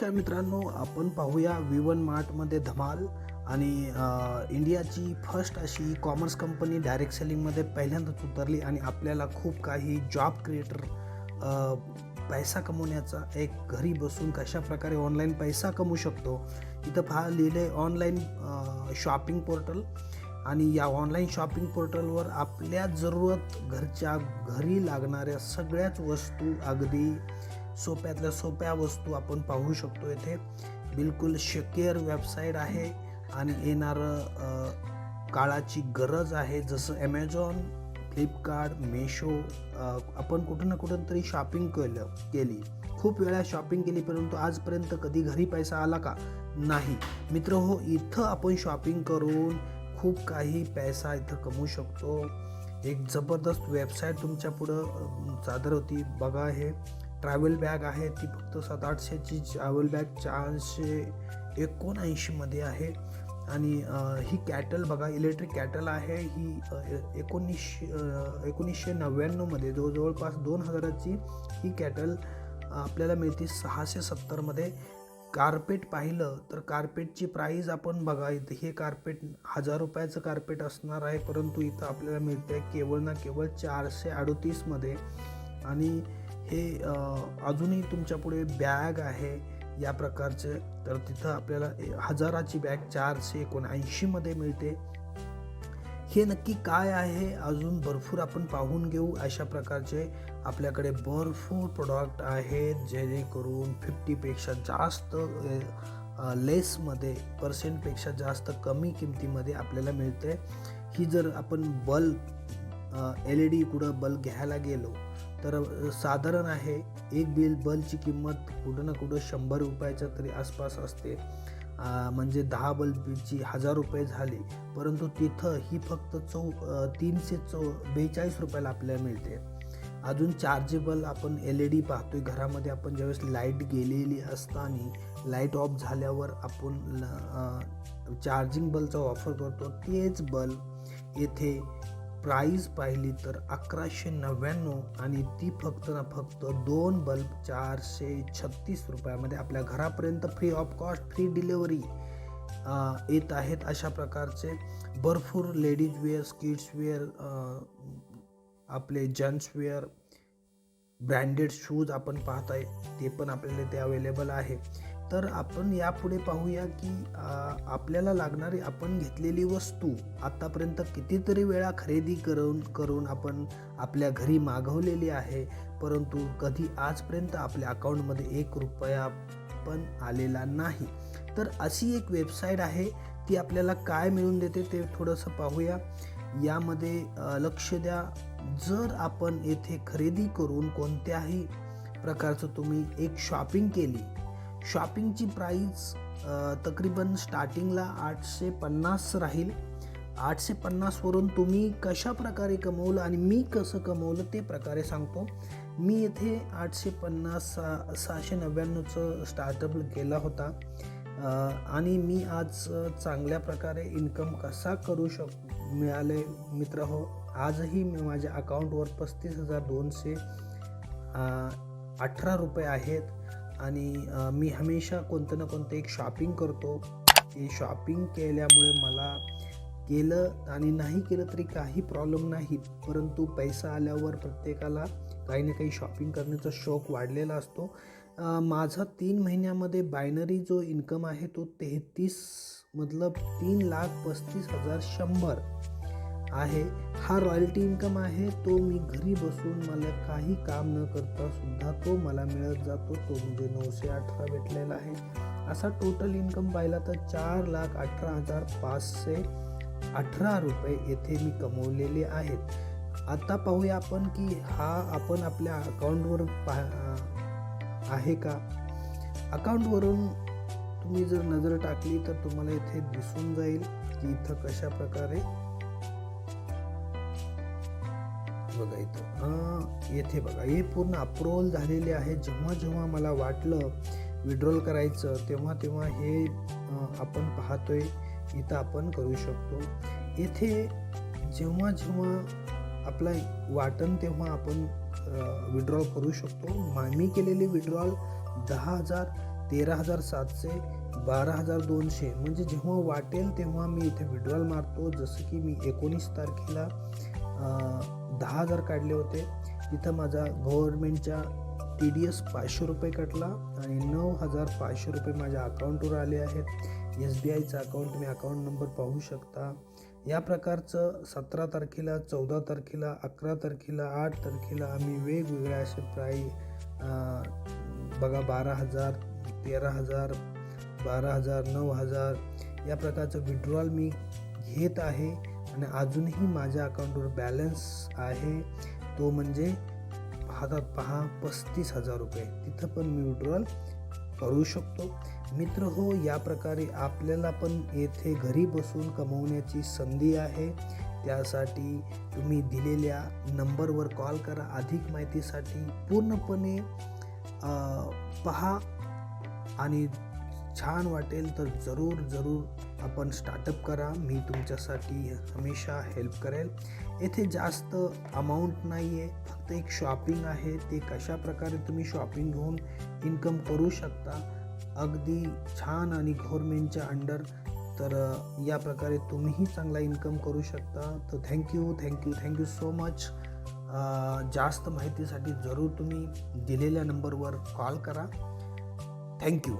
नमस्कार मित्रांनो आपण पाहूया विवन मार्टमध्ये धमाल आणि इंडियाची फर्स्ट अशी कॉमर्स कंपनी डायरेक्ट सेलिंगमध्ये पहिल्यांदाच उतरली आणि आपल्याला खूप काही जॉब क्रिएटर पैसा कमवण्याचा एक घरी बसून कशा प्रकारे ऑनलाईन पैसा कमवू शकतो इथं पहा लिहिले ऑनलाईन शॉपिंग पोर्टल आणि या ऑनलाईन शॉपिंग पोर्टलवर आपल्या जरूरत घरच्या घरी लागणाऱ्या सगळ्याच वस्तू अगदी सोप्यातल्या सोप्या वस्तू आपण पाहू शकतो येथे बिलकुल शकेअर वेबसाईट आहे आणि येणारं काळाची गरज आहे. जसं ॲमेझॉन फ्लिपकार्ट मेशो आपण कुठं ना कुठं तरी शॉपिंग केलं केली. खूप वेळा शॉपिंग केली परंतु आजपर्यंत कधी घरी पैसा आला का? नाही. मित्र हो इथं आपण शॉपिंग करून खूप काही पैसा इथं कमवू शकतो. एक जबरदस्त वेबसाईट तुमच्या पुढं सादर होती. बघा हे. ट्रॅव्हल बॅग आहे ती फक्त सात आठशेची ट्रॅव्हल बॅग चारशे एकोणऐंशीमध्ये आहे. आणि ही कॅटल बघा इलेक्ट्रिक कॅटल आहे. ही एकोणीसशे एकोणीसशे नव्याण्णवमध्ये जवळ जवळपास दोन हजाराची ही कॅटल आपल्याला मिळते सहाशे सत्तरमध्ये. कार्पेट पाहिलं तर कार्पेटची प्राईज आपण बघा इथं हे कार्पेट हजार रुपयाचं कार्पेट असणार आहे. परंतु इथं आपल्याला मिळते केवळ ना केवळ चारशे अडतीसमध्ये. आणि हे अजूनही तुमच्यापुढे बॅग आहे या प्रकारचे तर तिथं आपल्याला हजाराची बॅग चारशे एकोणऐंशीमध्ये मिळते. हे नक्की काय आहे? अजून भरपूर आपण पाहून घेऊ अशा प्रकारचे आपल्याकडे भरपूर प्रोडक्ट आहेत जेणेकरून फिफ्टीपेक्षा जास्त लेसमध्ये पर्सेंटपेक्षा जास्त कमी किमतीमध्ये आपल्याला मिळते. ही जर आपण बल्ब एल ई डी कुठं बल्ब घ्यायला गेलो तर साधारण आहे एक बिल बल्बची किंमत कुठं ना कुठं शंभर रुपयाच्या तरी आसपास असते. म्हणजे दहा बल्बची हजार रुपये झाले परंतु तिथं ही फक्त चौ तीनशे चौ बेचाळीस रुपयाला आपल्याला मिळते. अजून चार्जेबल आपण एल ई डी पाहतोय घरामध्ये आपण ज्यावेळेस लाइट गेलेली असताना लाइट ऑफ झाल्यावर आपण चार्जिंग बल्बचा वापर करतो तेच बल्ब येथे प्राईज पाहिली तर अकराशे नव्याण्णव आणि ती फक्त ना फक्त दोन बल्ब चारशे छत्तीस रुपयामध्ये आपल्या घरापर्यंत free of cost free delivery येत आहेत अशा प्रकारचे. भरपूर लेडीज वेअर्स किड्स वेअर आपले जेंट्स वेअर ब्रँडेड शूज आपण पाहताय ते पण आपल्याला ते अवेलेबल आहे. तर आपण यापुढे पाहूया की आपल्याला लागणारी आपण घेतलेली वस्तू आत्तापर्यंत कितीतरी वेळा खरेदी करून करून आपण आपल्या घरी मागवलेली आहे. परंतु कधी आजपर्यंत आपल्या अकाउंटमध्ये एक रुपया पण आलेला नाही. तर अशी एक वेबसाईट आहे ती आपल्याला काय मिळून देते ते थोडंसं पाहूया. यामध्ये लक्ष द्या. जर आपण येथे खरेदी करून कोणत्याही प्रकारचं तुम्ही एक शॉपिंग केली शॉपिंगची प्राईस तकरीबन स्टार्टिंगला आठशे पन्नास राहील. आठशे पन्नासवरून तुम्ही कशा प्रकारे कमवलं आणि मी कसं कमवलं ते प्रकारे सांगतो. मी येथे आठशे पन्नास सा सहाशे नव्याण्णवचं स्टार्टअप केला होता. आणि मी आज चांगल्या प्रकारे इन्कम कसा करू शक मिळाले मित्र हो. आजही मी माझ्या अकाउंटवर पस्तीस हजार दोनशे अठरा रुपये आहेत. आणि मी हमेशा कोणतं ना कोणतं एक शॉपिंग करतो. की शॉपिंग केल्यामुळे मला केलं आणि नाही केलं तरी काही प्रॉब्लेम नाही. परंतु पैसा आल्यावर प्रत्येकाला काही ना काही शॉपिंग करण्याचा शौक वाढलेला असतो. माझा तीन महिन्यामध्ये बायनरी जो इन्कम आहे तो तेहतीस मतलब तीन लाख पस्तीस हजार शंभर. आहे. हा रॉयल्टी इन्कम आहे. तो मी घरी बसून मला काही काम न करता सुद्धा तो मला मिळत जातो. तो म्हणजे नऊशे अठरा भेटलेला आहे. असा टोटल इन्कम पाहिला तर चार लाख अठरा हजार पाचशे अठरा रुपये येथे मी कमवलेले आहेत. आता पाहूया आपण की हा आपण आपल्या अकाउंटवर पा आहे का? अकाउंटवरून तुम्ही जर नजर टाकली तर तुम्हाला इथे दिसून जाईल की इथं कशा प्रकारे बघा इथं येथे बघा. हे पूर्ण अप्रूव्हल झालेले आहे. जेव्हा जेव्हा मला वाटलं विड्रॉल करायचं तेव्हा तेव्हा हे आपण पाहतोय इथं आपण करू शकतो. येथे जेव्हा जेव्हा आपला वाटन तेव्हा आपण विड्रॉल करू शकतो. मामी केलेली विड्रॉल दहा हजार तेरा हजार सातशे बारा हजार दोनशे. म्हणजे जेव्हा वाटेल तेव्हा मी इथे विड्रॉल मारतो. जसं की मी एकोणीस तारखेला दहा हजार काढले होते. तिथं माझा गव्हर्नमेंटच्या टी डी एस पाचशे रुपये कटला आणि नऊ हजार पाचशे रुपये माझ्या अकाउंटवर आले आहेत. एस बी आयचं अकाउंट तुम्ही अकाउंट नंबर पाहू शकता. या प्रकारचं सतरा तारखेला चौदा तारखेला अकरा तारखेला आठ तारखेला आम्ही वेगवेगळ्या असे प्राई बघा बारा हजार तेरा हजार बारा हजार नऊ हजार या प्रकारचं विड्रॉल मी घेत आहे. आणि अजूनही माझ्या अकाउंटवर बॅलन्स आहे तो म्हणजे हातात पहा पस्तीस हजार रुपये. तिथं पण मी विड्रॉल करू शकतो. मित्र हो या प्रकारे आपल्याला पण येथे घरी बसून कमवण्याची संधी आहे. त्यासाठी तुम्ही दिलेल्या नंबरवर कॉल करा. अधिक माहितीसाठी पूर्णपणे पहा आणि छान वाटेल तर जरूर जरूर आपण स्टार्टअप करा. मी तुमच्यासाठी हमेशा हेल्प करेल. येथे जास्त अमाऊंट नाही आहे फक्त एक शॉपिंग आहे. ते कशा प्रकारे तुम्ही शॉपिंग घेऊन इन्कम करू शकता? अगदी छान आणि गव्हर्मेंटच्या अंडर तर या प्रकारे तुम्हीही चांगला इन्कम करू शकता. तर thank you thank you thank you so much जास्त माहितीसाठी जरूर तुम्ही दिलेल्या नंबरवर कॉल करा. थँक्यू